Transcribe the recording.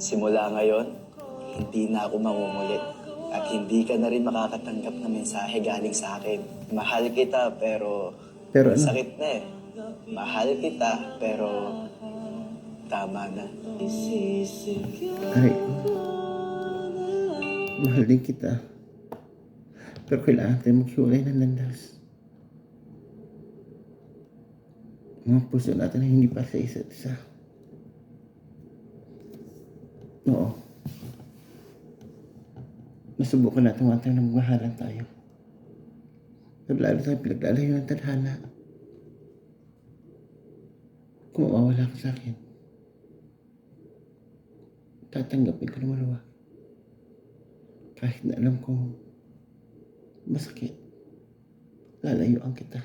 Simula ngayon, hindi na ako mangungulit. At hindi ka na rin makakatanggap na mensahe galing sa akin. Mahal kita pero... Pero ano? Sakit na eh. Mahal kita pero... Tama na. Ko. Mahal din kita. Pero kailangan tayo maghiwalay ng landas. Mga puso natin ay hindi pa sa isa't isa. Oo. Nasubukan natin wantang na mamahalan tayo. Pero lalo tayo pinaglalayo ng tadhana. Kung mawawala ka sa akin, tatanggapin ko na malawa. Kahit na alam kong masakit, lalayuan kita.